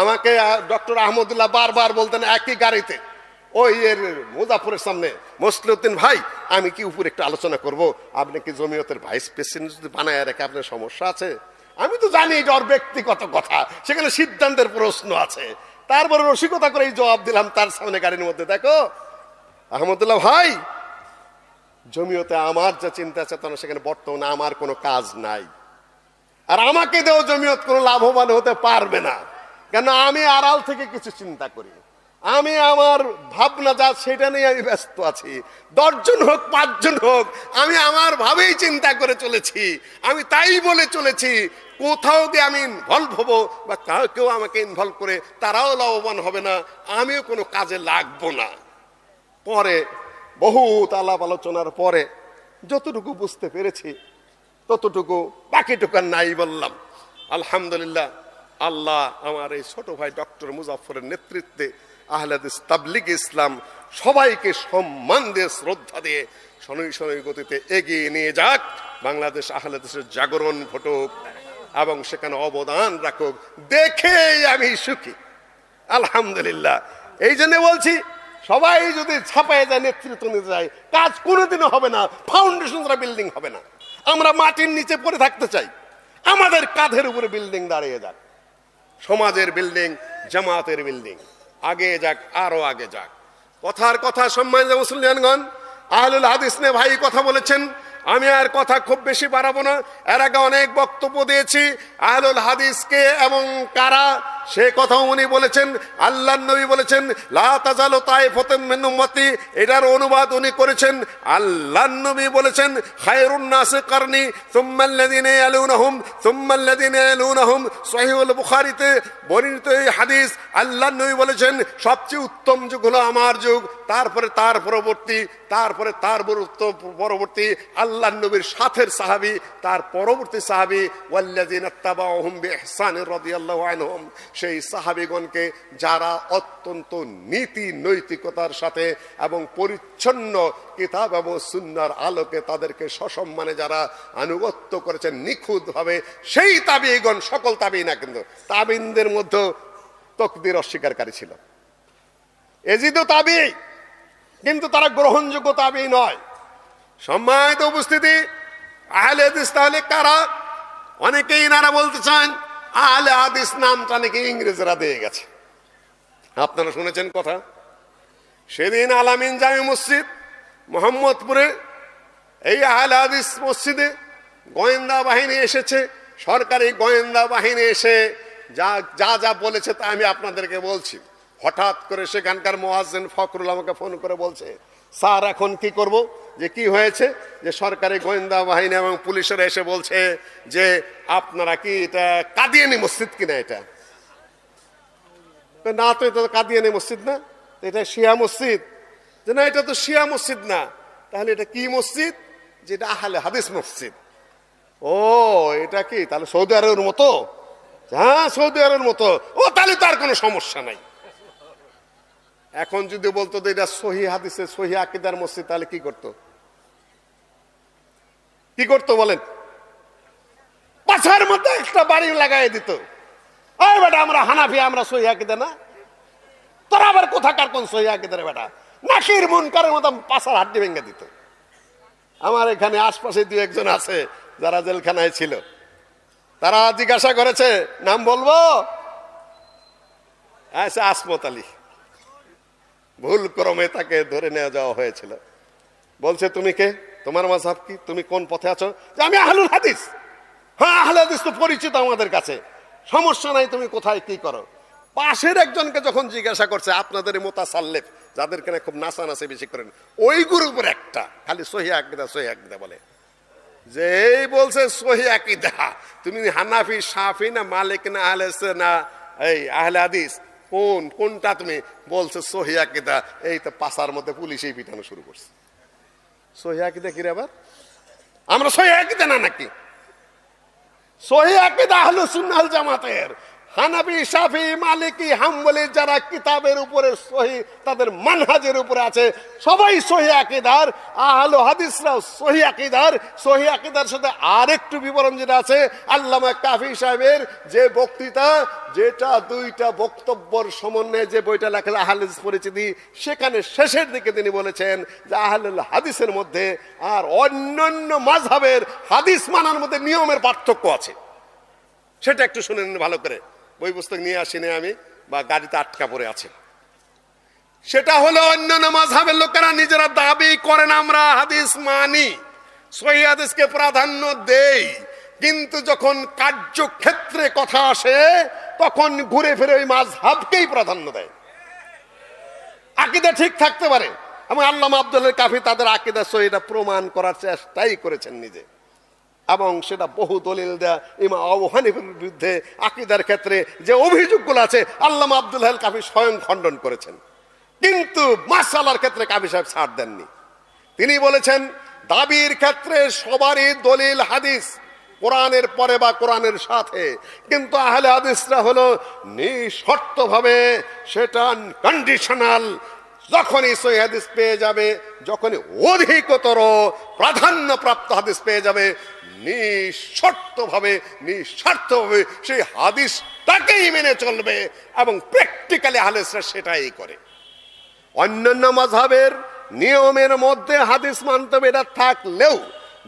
আমাকে ডক্টর আহমদুল্লাহ বারবার বলতেন একই গাড়িতে। ওই এর মুজাফরের সামনে, মসলিউদ্দিন ভাই, আমি কি উপরে একটু আলোচনা করব? আপনি কি জমিয়তের ভাইস প্রেসিডেন্ট যদি বানায় রেখে আপনার সমস্যা আছে? আমি তো জানি এটা ওর ব্যক্তিগত কথা, সেখানে সিদ্ধান্তের প্রশ্ন আছে। তারপরে রসিকতা করে এই জবাব দিলাম তার সামনে গাড়ির মধ্যে। দেখো, আহমদুল্লাহ ভাই, জমিয়তে আমার যা চিন্তা, চেতনা, সেখানে বর্তমানে আমার কোনো কাজ নাই। আর আমাকে দেও জমিয়ত কোনো লাভবান হতে পারবে না। কেন আমি আড়াল থেকে কিছু চিন্তা করি আমি আমার ভাবনা যা, সেটা নিয়ে আমি ব্যস্ত আছি। দশজন হোক, পাঁচজন হোক, আমি আমার ভাবেই চিন্তা করে চলেছি। আমি তাই বলে চলেছি, কোথাও দিয়ে আমি ইনভলভ হব বা কাউ- আমাকে ইনভলভ করে তারাও লাভবান হবে না, আমিও কোনো কাজে লাগবো না। পরে বহুত আলাপ আলোচনার পরে যতটুকু বুঝতে পেরেছি, ততটুকু বাকিটুকু নাই বললাম। আলহামদুলিল্লাহ আল্লাহ আমার এই ছোট ভাই ডক্টর মুজাফরের নেতৃত্বে আহলাদিস তাবলিগ ইসলাম সবাইকে সম্মান দিয়ে, শ্রদ্ধা দিয়ে শনৈ শনৈ গতিতে এগিয়ে নিয়ে যাক। বাংলাদেশ আহলাদেশের জাগরণ ঘটুক এবং সেখানে অবদান রাখুক। দেখে আমি সুখী। আলহামদুলিল্লাহ। এই জন্য বলছি, সবাই যদি ছাপায় যায়, নেতৃত্ব নিতে যায়, কাজ কোনোদিনও হবে না ফাউন্ডেশন ছাড়া বিল্ডিং হবে না। আমরা মাটির নিচে পড়ে থাকতে চাই। আমাদের কাঁধের উপরে বিল্ডিং দাঁড়িয়ে যাক। সমাজের বিল্ডিং জামাতের বিল্ডিং আগে যাক, আরও আগে যাক। কথার কথা সম্মানিত মুসলিমগণ, আহলুল হাদিস নে ভাই কথা বলেছেন। আমি আর কথা খুব বেশি বাড়াবো না। এর আগে অনেক বক্তব্য দিয়েছি, আহলুল হাদিসকে এবং কারা সে কথা উনি বলেছেন আল্লাহ নবী বলেছেন, লা তাজালু তাইফাতুম মিন এটার অনুবাদ উনি করেছেন আল্লাহ নবী বলেছেন, খায়রুন নাস করনি সুম্মা আল্লাযিনা ইয়ালুনহুম সুম্মা আল্লাযিনা ইয়ালুনহুম বর্ণিত এই হাদিস আল্লাহ নবী বলেছেন, সবচেয়ে উত্তম যুগ হলো আমার যুগ, তারপরে তার পরবর্তী, তারপরে তার পরবর্তী- আল্লাহ নবীর সাথের সাহাবী, তার পরবর্তী সাহাবী, ওয়াল্লাযিনা তাবাউহুম বিইহসানির রাদিয়াল্লাহু আনহুম। সেই সাহাবীগণকে যারা অত্যন্ত নীতি নৈতিকতার সাথে এবং পরিচ্ছন্ন কিতাব এবং সুন্নার আলোকে তাদেরকে সসম্মানে যারা আনুগত্য করেছেন নিখুঁতভাবে, সেই তাবিগণ সকল তাবি না কিন্তু তাবিনদের মধ্যে তকদির অস্বীকারী ছিল। এজিদও তাবি কিন্তু তারা গ্রহণযোগ্য তাবি নয়। সম্মানিত উপস্থিতি, আহলে তাহলে কারা? অনেকেই নারা বলতে চান আহলে হাদিস নামটা নাকি ইংরেজরা দিয়ে গেছে। আপনারা শুনেছেন কথা? সেদিন আলামিন জামি মসজিদ, মোহাম্মদপুরে এই আহলে হাদিস মসজিদে গোয়েন্দা বাহিনী এসেছে, সরকারি গোয়েন্দা বাহিনী এসে যা যা যা বলেছে তা আমি আপনাদেরকে বলছি। হঠাৎ করে সেখানকার মোয়াজ্জেন ফখরুল আমাকে ফোন করে বলছে, স্যার, এখন কি করব? যে কি হয়েছে? যে সরকারি গোয়েন্দা বাহিনী এবং পুলিশেরা এসে বলছে যে আপনারা কি এটা কাদিয়ানি মসজিদ কিনা এটা? না তো এটা তো কাদিয়ানি মসজিদ না, এটা শিয়া মসজিদ। যে না, এটা তো শিয়া মসজিদ না। তাহলে এটা কি মসজিদ? যেটা আহলে হাদিস মসজিদ। ও, এটা কি? তাহলে সৌদি আরবের মতো? হ্যাঁ সৌদি আরবের মতো। ও, তাহলে তার কোনো সমস্যা নাই। এখন যদি বলতো এটা সহি হাদিসে সহি আকিদার মসজিদ, তাহলে কি করতো? কি করতো বলেন? পাছার মধ্যে একটা বাড়ি লাগাই দিত। ওই বেটা, আমরা হানাফি, আমরা সহি আকিদা না? তোরা আবার কোথাকার কোন সহি আকিদা রে বেটা? নাকির মন কারের মতো পাশার হাড্ডি ভেঙে দিত। আমার এখানে আশপাশে দু একজন আছে, যারা জেলখানায় ছিল। তারা জিজ্ঞাসা করেছে, নাম বলব? আচ্ছা আসমত আলী। ভুল ক্রমে তাকে ধরে নেওয়া যাওয়া হয়েছিল। বলছে, তুমি কে? তোমার মাঝহাব কি? তুমি কোন পথে আছো? যে আমি আহলুল হাদিস। হ্যাঁ আহলে হাদিস তো পরিচিত আমাদের কাছে। সমস্যা নাই, তুমি কোথায় কি করো? পাশের একজনকে যখন জিজ্ঞাসা করছে, আপনাদের মোতা মোতাসাল্লেফ, যাদের কেন খুব নাচানাচি বেশি করেন, ওই গ্রুপের একটা, খালি সহি আকিদা সহি আকিদা বলে। যে এই বলছে সহি আকিদা, তুমি হানাফি সাফি না মালিক না আহলে না, এই আহলে হাদিস, কোন, কোনটা তুমি বলছে সহি আকিদা? এই তো পাশার মধ্যে পুলিশেই পিটানো শুরু করছে। সহি আকিদা কি রে আবার? আমরা সহি আকিদা না নাকি? সহি আকিদা হলো সুন্নাল জামাতের। হানাবি সাফি মালিকি, হাম্বলি যারা কিতাবের উপরে সহি, তাদের মানহাজের উপরে আছে। সবাই সহি আকিদার, আহলো হাদিসরাও সহি আকিদার। সহি আকিদার সাথে আরেকটু বিবরণ যেটা আছে, আল্লামা কাফি সাহেবের যে বক্তৃতা, যেটা দুইটা বক্তব্যর সমন্বয়ে যে বইটা লেখা আহল পরিচিতি, সেখানে শেষের দিকে তিনি বলেছেন যে আহলুল হাদিসের মধ্যে আর অন্যান্য মাঝহাবের হাদিস মানার মধ্যে নিয়মের পার্থক্য আছে। সেটা একটু শুনে নিন ভালো করে। বই পুস্তক নিয়ে আসিনি আমি, বা গাড়িতে আটকা পড়ে আছে সেটা হলো অন্যান্য মাঝহাবের লোকেরা নিজেরা দাবি করেন, আমরা হাদিস মানি, সহি হাদিসকে প্রাধান্য দেই। কিন্তু যখন কার্যক্ষেত্রে কথা আসে, তখন ঘুরে ফিরে ওই মাঝহাবকেই প্রাধান্য দেয়। আকিদা ঠিক থাকতে পারে, এবং আল্লাহ আব্দুল কাফি তাদের আকিদা সহিটা প্রমাণ করার চেষ্টাই করেছেন নিজে। এবং সেটা বহু দলিল দেয়া ইমা আবু বিরুদ্ধে আকিদার ক্ষেত্রে যে অভিযোগগুলো আছে আল্লাহ আব্দুল হাল কাফি স্বয়ং খণ্ডন করেছেন। কিন্তু মাসালার ক্ষেত্রে কাফি সাহেব ছাড় দেননি। তিনি বলেছেন, দাবির ক্ষেত্রে সবারই দলিল হাদিস, কোরআনের পরে বা কোরআনের সাথে। কিন্তু আহলে হাদিসরা হলো নিঃশর্তভাবে সেটা কন্ডিশনাল যখনই সহি হাদিস পেয়ে যাবে, যখনই অধিকতর প্রাধান্যপ্রাপ্ত হাদিস পেয়ে যাবে নিঃশর্তভাবে, নিঃস্বার্থভাবে সেই হাদিসটাকেই মেনে চলবে এবং প্র্যাকটিক্যালি হালেসরা সেটাই করে। অন্যান্য মাঝহের নিয়মের মধ্যে হাদিস মানতে হবে, এটা থাকলেও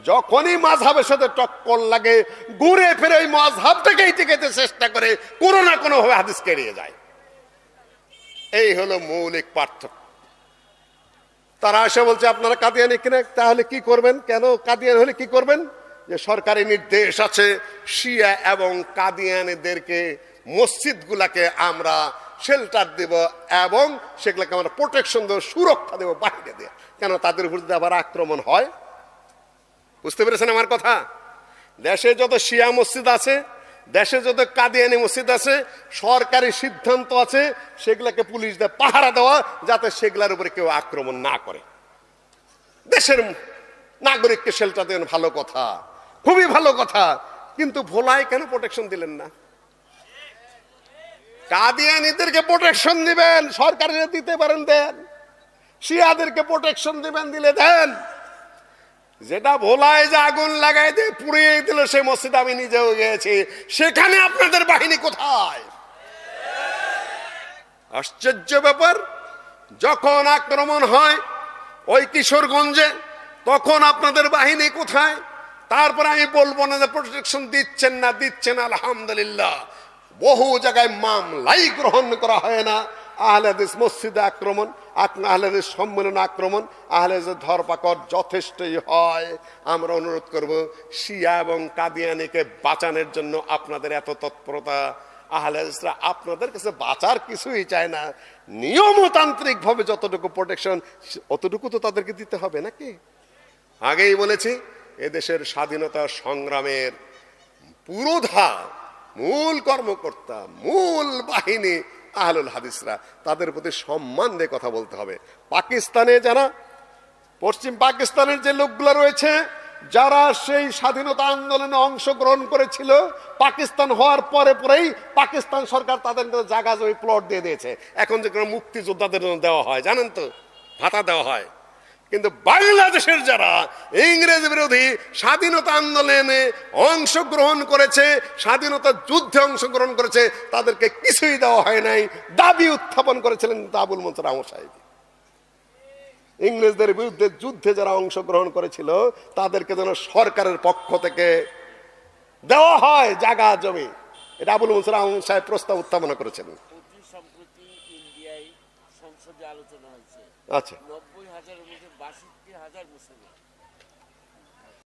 যখনই মাঝহের সাথে টক্কর লাগে, ঘুরে ফিরে ওই মাঝহাবটাকেই টিকেতে চেষ্টা করে, কোনো না কোনো ভাবে হাদিস কেড়িয়ে যায়। এই হলো মৌলিক পার্থক্য। তারা এসে বলছে, আপনারা কাদিয়ানি কিনে, তাহলে কি করবেন? কেন? কাদিয়ান হলে কি করবেন? যে সরকারি নির্দেশ আছে, শিয়া এবং কাদিয়ানিদেরকে মসজিদগুলাকে আমরা শেল্টার দেব এবং সেগুলোকে আমরা প্রোটেকশন দেবো, সুরক্ষা দেবো বাইরে দেব। কেন তাদের উপর যদি আবার আক্রমণ হয়? বুঝতে পেরেছেন আমার কথা? দেশে যত শিয়া মসজিদ আছে, দেশে যত কাদিয়ানি মসজিদ আছে, সরকারি সিদ্ধান্ত আছে, সেগুলোকে পুলিশ দিয়ে পাহারা দেওয়া যাতে সেগুলোর উপরে কেউ আক্রমণ না করে। দেশের নাগরিককে শেল্টার দেবেন ভালো কথা। খুবই ভালো কথা। কিন্তু ভোলায় কেন প্রোটেকশন দিলেন না? কাদিয়ানিদেরকে প্রোটেকশন দিবেন, সরকারের দিতে পারেন, দেন। শিয়াদেরকে প্রোটেকশন দিবেন, দিলে দেন। যেটা ভোলায় যে আগুন লাগাই দিয়ে পুড়িয়ে দিল, সেই মসজিদ আমি নিজেও গিয়েছি। সেখানে আপনাদের বাহিনী কোথায়? আশ্চর্য ব্যাপার, যখন আক্রমণ হয় ওই কিশোরগঞ্জে, তখন আপনাদের বাহিনী কোথায়? তারপরে আমি বলব না যে প্রোটেকশন দিচ্ছেন না, দিচ্ছেন, আলহামদুলিল্লাহ। বহু জায়গায় মামলাই গ্রহণ করা হয় না। আহলেদিস মসজিদে আক্রমণ আহলেদিস সম্মেলন আক্রমণ আহলেদের ধরপাকড় যথেষ্টই হয়। আমরা অনুরোধ করব, শিয়া এবং কাদিয়ানিকে বাঁচানোর জন্য আপনাদের এত তৎপরতা। আহলেদিসরা আপনাদের কাছে বাঁচার কিছুই চায় না। নিয়মতান্ত্রিকভাবে যতটুকু প্রোটেকশন অতটুকু তো তাদেরকে দিতে হবে নাকি? আগেই বলেছি এদেশের স্বাধীনতা সংগ্রামের পুরোধা মূল কর্মকর্তা, মূল বাহিনী আহলুল হাদিসরা, তাদের প্রতি সম্মান দিয়ে কথা বলতে হবে। পাকিস্তানে যারা, পশ্চিম পাকিস্তানের যে লোকগুলো রয়েছে, যারা সেই স্বাধীনতা আন্দোলনে অংশগ্রহণ করেছিল, পাকিস্তান হওয়ার পরে পরেই পাকিস্তান সরকার তাদের জায়গা জমি প্লট দিয়ে দিয়েছে। এখন যে কোনো মুক্তিযোদ্ধাদের জন্য দেওয়া হয়, জানেন তো? ভাতা দেওয়া হয়। কিন্তু বাংলাদেশের যারা ইংরেজ বিরোধী স্বাধীনতা আন্দোলনে অংশগ্রহণ করেছে, স্বাধীনতা যুদ্ধে অংশগ্রহণ করেছে, তাদেরকে কিছুই দেওয়া হয় নাই। দাবি উত্থাপন করেছিলেন আবুল সাহেব। ইংরেজদের বিরুদ্ধে যুদ্ধে যারা অংশগ্রহণ করেছিল, তাদেরকে যেন সরকারের পক্ষ থেকে দেওয়া হয় জায়গা জমি। এটা আবুল মনসুর আহমদ সাহেব প্রস্তাব উত্থাপন হয়েছে। আচ্ছা। নব্বই হাজারের মধ্যে বাষট্টি হাজার মুসলমান।